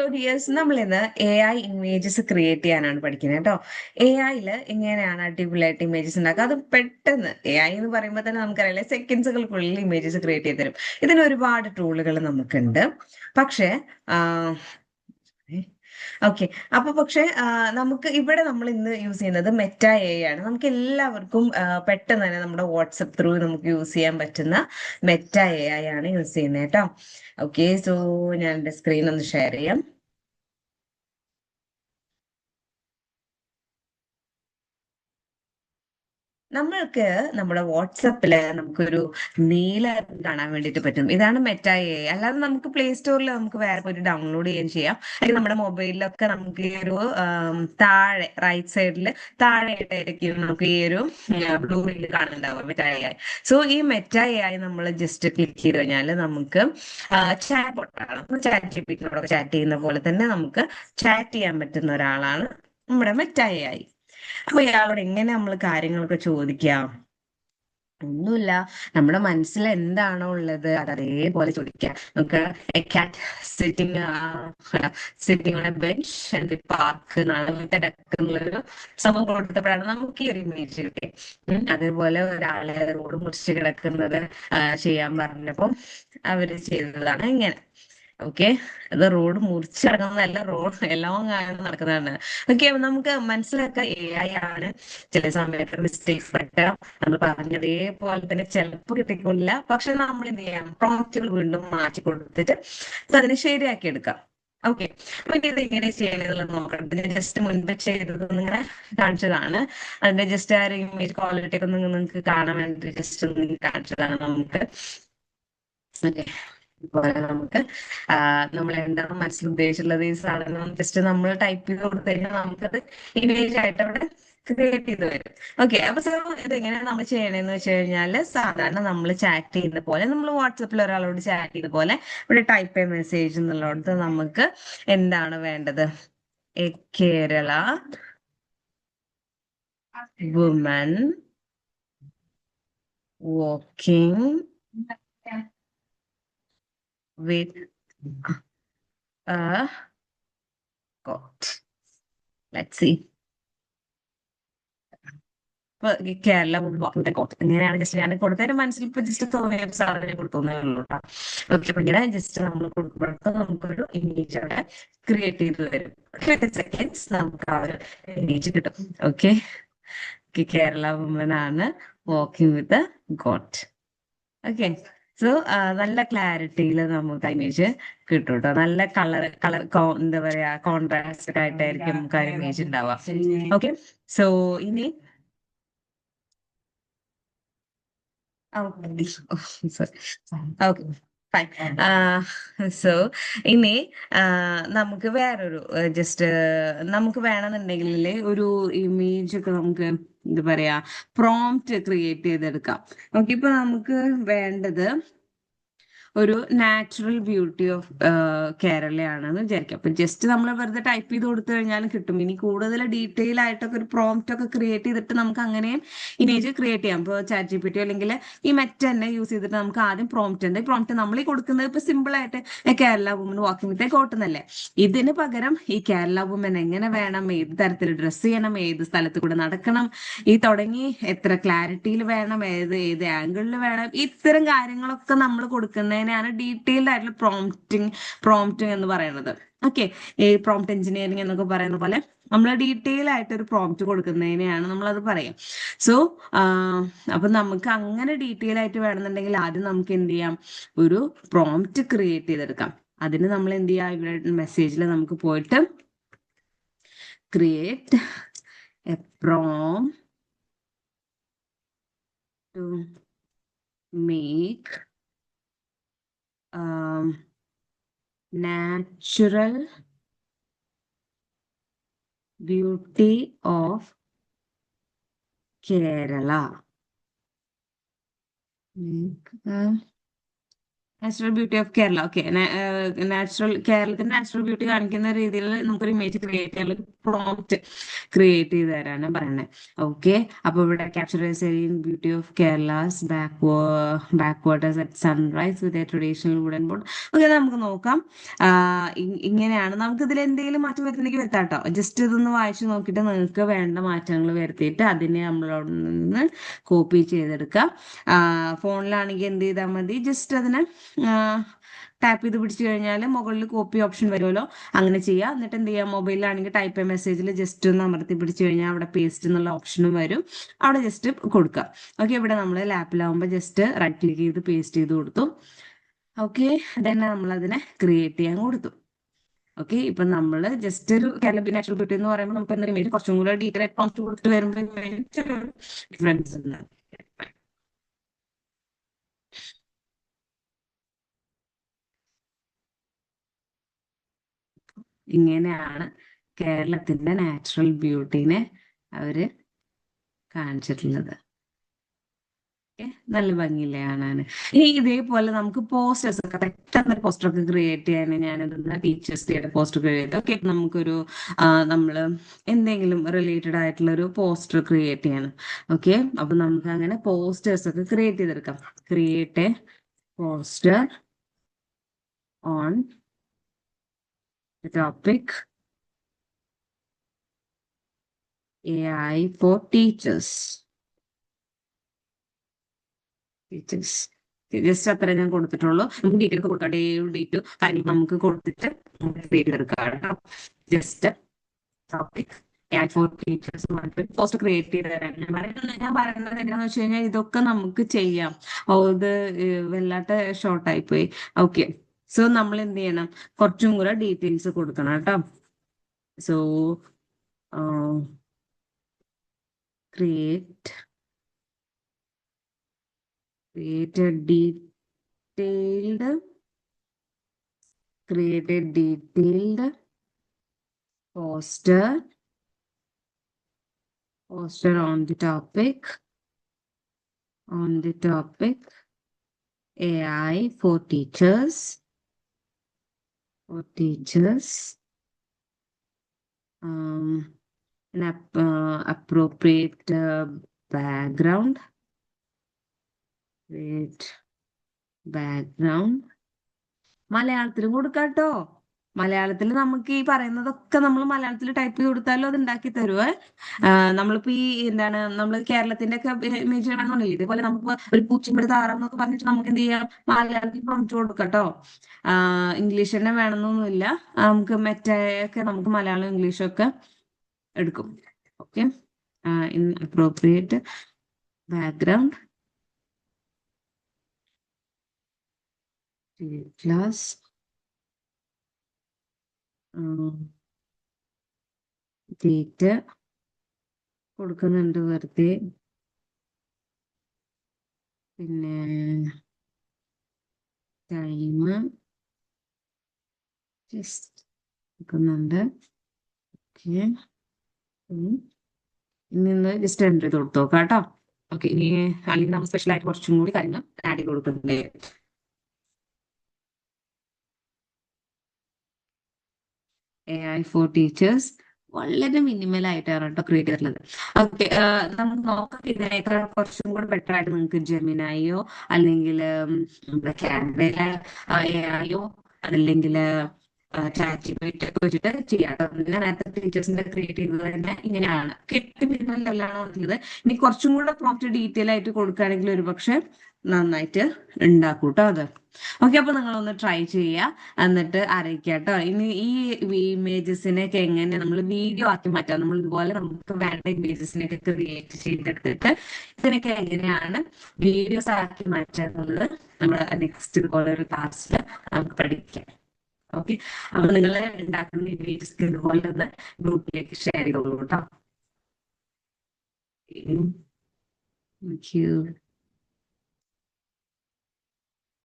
So dears നമ്മൾ ഇന്ന് A I images create ചെയ്യാനാണ് പഠിക്കുന്നത് കേട്ടോ. എ ഐയിൽ എങ്ങനെയാണ് അടിപൊളിയായിട്ട് ഇമേജസ് ഉണ്ടാക്കുക? അത് പെട്ടെന്ന് എ ഐ എന്ന് പറയുമ്പോൾ തന്നെ നമുക്കറിയാം സെക്കൻഡ്സുകൾക്കുള്ളിൽ ഇമേജസ് ക്രിയേറ്റ് ചെയ്ത് തരും. ഇതിന് ഒരുപാട് ടൂളുകൾ നമുക്കുണ്ട്. പക്ഷേ ഓക്കെ അപ്പൊ പക്ഷെ നമുക്ക് ഇവിടെ നമ്മൾ ഇന്ന് യൂസ് ചെയ്യുന്നത് മെറ്റ എ ആണ്. നമുക്ക് എല്ലാവർക്കും പെട്ടെന്ന് തന്നെ നമ്മുടെ വാട്സപ്പ് ത്രൂ നമുക്ക് യൂസ് ചെയ്യാൻ പറ്റുന്ന മെറ്റ എ ആണ് യൂസ് ചെയ്യുന്നത് കേട്ടോ. ഓക്കെ സോ ഞാൻ എന്റെ സ്ക്രീൻ ഒന്ന് ഷെയർ ചെയ്യാം. നമ്മൾക്ക് നമ്മുടെ വാട്സപ്പിൽ നമുക്കൊരു നീല കാണാൻ വേണ്ടിയിട്ട് പറ്റും. ഇതാണ് മെറ്റ എ അല്ലാതെ നമുക്ക് പ്ലേ സ്റ്റോറിൽ നമുക്ക് വേറെ പോയിട്ട് ഡൗൺലോഡ് ചെയ്യാൻ ചെയ്യാം. അല്ലെങ്കിൽ നമ്മുടെ മൊബൈലിലൊക്കെ നമുക്ക് ഈ ഒരു താഴെ റൈറ്റ് സൈഡിൽ താഴെയായിട്ടായിരിക്കും നമുക്ക് ഈ ഒരു ബ്ലൂ റീൽ കാണുന്നുണ്ടാവുക മെറ്റ എ ആയി സോ ഈ മെറ്റ എ ആയി നമ്മൾ ജസ്റ്റ് ക്ലിക്ക് ചെയ്ത് കഴിഞ്ഞാൽ നമുക്ക് ചാറ്റ് ബോട്ടാണ് ചാറ്റ് പി ചാറ്റ് ചെയ്യുന്ന പോലെ തന്നെ നമുക്ക് ചാറ്റ് ചെയ്യാൻ പറ്റുന്ന ഒരാളാണ് നമ്മുടെ മെറ്റ എ ആയി അപ്പൊ ഇയാളോട് എങ്ങനെ നമ്മൾ കാര്യങ്ങളൊക്കെ ചോദിക്കാം ഒന്നുമില്ല നമ്മുടെ മനസ്സിൽ എന്താണോ ഉള്ളത് അത് അതേപോലെ ചോദിക്കാം നമുക്ക് cat sitting sitting on a bench and park എന്നുള്ളൊരു സംഭവം കൊടുത്തപ്പോഴാണ് നമുക്ക് ഈ ഒരു ഇമേജ് കിട്ടി അതേപോലെ ഒരാളെ റോഡ് മുറിച്ച് കിടക്കുന്നത് ചെയ്യാൻ പറഞ്ഞപ്പോ അവർ ചെയ്തതാണ് ഇങ്ങനെ. ഓക്കെ? അത് റോഡ് മുറിച്ചിറങ്ങുന്നതല്ല റോഡ് എല്ലാം നടക്കുന്നതാണ്. ഓക്കെ നമുക്ക് മനസ്സിലാക്കാൻ എ ഐ ആണ് ചില സമയത്ത് മിസ്റ്റേക്സ് പറ്റാം നമ്മൾ പറഞ്ഞതേപോലെ തന്നെ ചിലപ്പോൾ കിട്ടിക്കൊള്ളില്ല. പക്ഷെ നമ്മൾ എന്ത് ചെയ്യാം? പ്രോംപ്റ്റുകൾ വീണ്ടും മാറ്റി കൊടുത്തിട്ട് അതിനെ ശരിയാക്കി എടുക്കാം. ഓക്കെ അപ്പൊ ഇത് എങ്ങനെ ചെയ്യണമെന്നുള്ളത് നോക്കണം. ഇതിന് ജസ്റ്റ് മുൻപ് ചെയ്തത് ഇങ്ങനെ കാണിച്ചതാണ്. അതിന്റെ ജസ്റ്റ് ആ ഒരു ഇമേജ് ക്വാളിറ്റി ഒക്കെ നിങ്ങൾക്ക് കാണാൻ വേണ്ടി ജസ്റ്റ് കാണിച്ചതാണ് നമുക്ക്. ഓക്കെ. നമുക്ക് നമ്മൾ എന്താണ് മനസ്സിൽ ഉദ്ദേശിച്ചുള്ളത് ഈ സാധനം ജസ്റ്റ് നമ്മൾ ടൈപ്പ് ചെയ്ത് കൊടുത്തു കഴിഞ്ഞാൽ നമുക്കത് ഇമേജ് ആയിട്ട് അവിടെ ക്രിയേറ്റ് ചെയ്ത് വരും. ഓക്കെ അപ്പൊ സർ ഇത് എങ്ങനെയാണ് നമ്മൾ ചെയ്യണമെന്ന് വെച്ച് കഴിഞ്ഞാൽ സാധാരണ നമ്മൾ ചാറ്റ് ചെയ്യുന്ന പോലെ നമ്മൾ വാട്സപ്പിൽ ഒരാളോട് ചാറ്റ് ചെയ്ത പോലെ ഇവിടെ ടൈപ്പ് ചെയ്യ മെസ്സേജ് എന്നുള്ളടത്ത് നമുക്ക് എന്താണ് വേണ്ടത്? A Kerala woman walking with a goat. Let's see. Kerala Kerala woman ആണ് walking with goat okay so നല്ല ക്ലാരിറ്റിയിൽ നമുക്ക് ഇമേജ് കിട്ടും കേട്ടോ നല്ല കളർ കളർ എന്താ പറയാ കോൺട്രാസ്റ്റ് ആയിട്ടായിരിക്കും നമുക്ക് ആ ഇമേജ് ഉണ്ടാവുക ഓക്കെ സോ ഇനി ഓക്കെ ഫൈൻ സോ ഇനി നമുക്ക് വേറൊരു ജസ്റ്റ് നമുക്ക് വേണമെന്നുണ്ടെങ്കിൽ ഒരു ഇമേജ് ഒക്കെ നമുക്ക് എന്താ പറയാ പ്രോംപ്റ്റ് ക്രിയേറ്റ് ചെയ്തെടുക്കാം. ഓക്കെ ഇപ്പൊ നമുക്ക് വേണ്ടത് ഒരു നാച്ചുറൽ ബ്യൂട്ടി ഓഫ് കേരളയാണെന്ന് വിചാരിക്കും. അപ്പൊ ജസ്റ്റ് നമ്മൾ വെറുതെ ടൈപ്പ് ചെയ്ത് കൊടുത്തു കഴിഞ്ഞാൽ കിട്ടും. ഇനി കൂടുതൽ ഡീറ്റെയിൽ ആയിട്ടൊക്കെ ഒരു പ്രോംപ്റ്റ് ഒക്കെ ക്രിയേറ്റ് ചെയ്തിട്ട് നമുക്ക് അങ്ങനെയും ഇമേജ് ക്രിയേറ്റ് ചെയ്യാം. ഇപ്പോൾ ചാറ്റ് ജി പി ടി അല്ലെങ്കിൽ ഈ മെറ്റ് തന്നെ യൂസ് ചെയ്തിട്ട് നമുക്ക് ആദ്യം പ്രോംപ്റ്റ് ഉണ്ട്. പ്രോംപ്റ്റ് നമ്മൾ ഈ കൊടുക്കുന്നത് ഇപ്പൊ സിമ്പിൾ ആയിട്ട് Kerala woman walking with a കോട്ടുന്നല്ലേ ഇതിന് പകരം ഈ കേരള വുമൻ എങ്ങനെ വേണം? ഏത് തരത്തിൽ ഡ്രസ്സ് ചെയ്യണം? ഏത് സ്ഥലത്ത് കൂടെ നടക്കണം? ഈ തുടങ്ങി എത്ര ക്ലാരിറ്റിയിൽ വേണം? ഏത് ഏത് ആംഗിളിൽ വേണം? ഇത്തരം കാര്യങ്ങളൊക്കെ നമ്മൾ കൊടുക്കുന്ന അതിനെയാണ് ഡീറ്റെയിൽഡ് ആയിട്ടുള്ള പ്രോംപ്റ്റിംഗ് പ്രോംപ്റ്റിംഗ് എന്ന് പറയുന്നത്. ഓക്കെ ഈ പ്രോംപ്റ്റ് എഞ്ചിനീയറിംഗ് എന്നൊക്കെ പറയുന്ന പോലെ നമ്മൾ ഡീറ്റെയിൽ ആയിട്ട് ഒരു പ്രോംപ്റ്റ് കൊടുക്കുന്നതിനെയാണ് നമ്മൾ അത് പറയാം സോ അപ്പൊ നമുക്ക് അങ്ങനെ ഡീറ്റെയിൽ ആയിട്ട് വേണമെന്നുണ്ടെങ്കിൽ ആദ്യം നമുക്ക് എന്ത് ചെയ്യാം? ഒരു പ്രോംപ്റ്റ് ക്രിയേറ്റ് ചെയ്തെടുക്കാം. അതിന് നമ്മൾ എന്ത് ചെയ്യാം? ഇവിടെ മെസ്സേജിൽ നമുക്ക് പോയിട്ട് create a prompt to make um, natural beauty of Kerala. Natural beauty of Kerala okay natural കേരളത്തിന്റെ നാച്ചുറൽ ബ്യൂട്ടി കാണിക്കുന്ന രീതിയിൽ നമുക്കൊരു ഇമേജ് ക്രിയേറ്റ് ചെയ്യാനുള്ള പ്രോംപ്റ്റ് ക്രിയേറ്റ് ചെയ്ത് തരാനാണ് പറയുന്നത് ഓക്കെ അപ്പൊ ഇവിടെ capturing beauty of Kerala's back backwaters at sunrise with a traditional wooden board okay നമുക്ക് നോക്കാം. ഇങ്ങനെയാണ്. നമുക്ക് ഇതിൽ എന്തെങ്കിലും മാറ്റം വരുത്തണമെങ്കിൽ വരുത്താം കേട്ടോ ജസ്റ്റ് ഇതൊന്ന് വായിച്ചു നോക്കിയിട്ട് നിങ്ങൾക്ക് വേണ്ട മാറ്റങ്ങൾ വരുത്തിയിട്ട് അതിനെ നമ്മളോട് നിന്ന് കോപ്പി ചെയ്തെടുക്കാം. ഫോണിലാണെങ്കിൽ എന്ത് ചെയ്താൽ മതി. ജസ്റ്റ് അതിനെ ടാപ്പ് ചെയ്ത് പിടിച്ചു കഴിഞ്ഞാൽ മുകളിൽ കോപ്പി ഓപ്ഷൻ വരുമല്ലോ. അങ്ങനെ ചെയ്യാം. എന്നിട്ട് എന്ത് ചെയ്യാം? മൊബൈലിലാണെങ്കിൽ ടൈപ്പ് മെസ്സേജിൽ ജസ്റ്റ് ഒന്ന് അമർത്തി പിടിച്ചു കഴിഞ്ഞാൽ അവിടെ പേസ്റ്റ് എന്നുള്ള ഓപ്ഷനും വരും. അവിടെ ജസ്റ്റ് കൊടുക്കുക ഓക്കെ ഇവിടെ നമ്മൾ ലാപ്പിലാവുമ്പോൾ ജസ്റ്റ് റൈറ്റ് ക്ലിക്ക് ചെയ്ത് പേസ്റ്റ് ചെയ്ത് കൊടുത്തു. ഓക്കെ തന്നെ നമ്മൾ അതിനെ ക്രിയേറ്റ് ചെയ്യാൻ കൊടുത്തു. ഓക്കെ ഇപ്പൊ നമ്മൾ ജസ്റ്റ് ഒരു കാലബി നാച്ചുറൽ ബ്യൂട്ടി എന്ന് പറയുമ്പോൾ നമുക്ക് എന്താ ഇമേജ് കുറച്ചും കൂടെ ഡീറ്റെയിൽ ആയിട്ട് കൊടുത്തിട്ട് വരുമ്പോൾ ഡിഫറൻസ് ഉണ്ട്. ഇങ്ങനെയാണ് കേരളത്തിന്റെ നാച്ചുറൽ ബ്യൂട്ടീനെ അവർ കാണിച്ചിട്ടുള്ളത്. നല്ല ഭംഗിയില്ലേ കാണാന്. ഇനി ഇതേപോലെ നമുക്ക് പോസ്റ്റേഴ്സ് ഒക്കെ പെട്ടെന്ന് പോസ്റ്റർ ഒക്കെ ക്രിയേറ്റ് ചെയ്യാൻ ഞാനിതൊന്ന് ടീച്ചേഴ്സ് ഡേയുടെ പോസ്റ്റർ ക്രിയേറ്റ് ഓക്കെ നമുക്കൊരു നമ്മൾ എന്തെങ്കിലും റിലേറ്റഡ് ആയിട്ടുള്ള ഒരു പോസ്റ്റർ ക്രിയേറ്റ് ചെയ്യണം. ഓക്കെ അപ്പൊ നമുക്ക് അങ്ങനെ പോസ്റ്റേഴ്സ് ഒക്കെ ക്രിയേറ്റ് ചെയ്തെടുക്കാം. Create a poster on topic. AI for teachers. Teachers. Just അത്ര ഞാൻ കൊടുത്തിട്ടുള്ളൂ. നമുക്ക് ഡീറ്റെയിൽ കൊടുക്കാം. ഡേറ്റ് കാര്യം നമുക്ക് കൊടുത്തിട്ട് ക്രിയേറ്റ് എടുക്കാം കേട്ടോ. Just topic AI for teachers post create ചെയ്ത് തരാം. ഞാൻ പറയുന്നത് ഞാൻ പറയുന്നത് എന്താണെന്ന് വെച്ച് കഴിഞ്ഞാൽ ഇതൊക്കെ നമുക്ക് ചെയ്യാം. ഇത് വല്ലാത്ത ഷോർട്ടായി പോയി. ഓക്കെ സോ നമ്മൾ എന്ത് ചെയ്യണം കുറച്ചും കൂടെ ഡീറ്റെയിൽസ് കൊടുക്കണം കേട്ടോ. So create create detailed create detailed poster poster on the topic on the topic AI for teachers. for teachers um an ap- uh, appropriate uh, background with background മലയാളത്തിലും കൊടുക്കാട്ടോ മലയാളത്തിൽ നമുക്ക് ഈ പറയുന്നതൊക്കെ നമ്മൾ മലയാളത്തിൽ ടൈപ്പ് ചെയ്ത് കൊടുത്താലും അത് ഉണ്ടാക്കി തരുവേ നമ്മളിപ്പോ ഈ എന്താണ് നമ്മൾ കേരളത്തിന്റെ ഒക്കെ ഇമേജ് കാണുന്നുണ്ടല്ലോ ഇതേപോലെ നമുക്ക് ഒരു പൂച്ചമ്പടി താറാം എന്നൊക്കെ പറഞ്ഞിട്ട് നമുക്ക് എന്ത് ചെയ്യാം? മലയാളത്തിൽ പ്രൊമിറ്റ് കൊടുക്കട്ടോ. ഇംഗ്ലീഷ് തന്നെ വേണമെന്നൊന്നുമില്ല. നമുക്ക് മറ്റേ നമുക്ക് മലയാളം ഇംഗ്ലീഷും ഒക്കെ എടുക്കും. Okay in appropriate background class date കൊടുക്കുന്നുണ്ട് വെറുതെ. പിന്നെ ടൈം ജസ്റ്റ് കൊടുക്കുന്നുണ്ട്. ഓക്കെ ഇന്ന് ജസ്റ്റ് എന്റർ ചെയ്ത് കൊടുത്തു നോക്കാം കേട്ടോ. ഓക്കെ ഇനി അല്ലെങ്കിൽ നമ്മൾ സ്പെഷ്യലായിട്ട് കുറച്ചും കൂടി കാര്യങ്ങൾ ആഡ് ചെയ്ത് കൊടുക്കുന്നുണ്ട് എ ഐ ഫോർ ടീച്ചേഴ്സ് വളരെ മിനിമൽ ആയിട്ടാണ് കേട്ടോ ക്രിയേറ്റ് ചെയ്തിട്ടുള്ളത്. ഓക്കെ നമുക്ക് നോക്കാം ഇതിനേക്കാൾ കുറച്ചും കൂടെ ബെറ്റർ ആയിട്ട് നിങ്ങൾക്ക് ജെമിനായോ അല്ലെങ്കിൽ ആയോ അതല്ലെങ്കിൽ ചാറ്റ് ഒക്കെ വെച്ചിട്ട് ഞാൻ നേരത്തെ ടീച്ചേഴ്സിന്റെ ക്രിയേറ്റ് തന്നെ ഇങ്ങനെയാണ്. കെട്ടി ഇനി കുറച്ചും കൂടെ പ്രോപ്പർ ഡീറ്റെയിൽ ആയിട്ട് കൊടുക്കുകയാണെങ്കിൽ ഒരു പക്ഷെ നന്നായിട്ട് ഉണ്ടാക്കും കേട്ടോ അത്. ഓക്കെ അപ്പൊ നിങ്ങളൊന്ന് ട്രൈ ചെയ്യുക. എന്നിട്ട് അറിയിക്കാട്ടോ ഇനി ഈ ഇമേജസിനെയൊക്കെ എങ്ങനെ നമ്മൾ വീഡിയോ ആക്കി മാറ്റാം. നമ്മൾ ഇതുപോലെ നമുക്ക് വേണ്ട ഇമേജസിനെയൊക്കെ ക്രിയേറ്റ് ചെയ്തെടുത്തിട്ട് ഇതിനൊക്കെ എങ്ങനെയാണ് വീഡിയോസ് ആക്കി മാറ്റാന്നുള്ളത് നമ്മൾ നെക്സ്റ്റ് ഇതുപോലെ ഒരു ക്ലാസ്സിൽ നമുക്ക് പഠിക്കാം. ഓക്കെ അപ്പൊ നിങ്ങൾ ഉണ്ടാക്കുന്ന ഇമേജസ് ഇതുപോലെ ഒന്ന് ഗ്രൂപ്പിലേക്ക് ഷെയർ ചെയ്തോളൂ കേട്ടോ താങ്ക്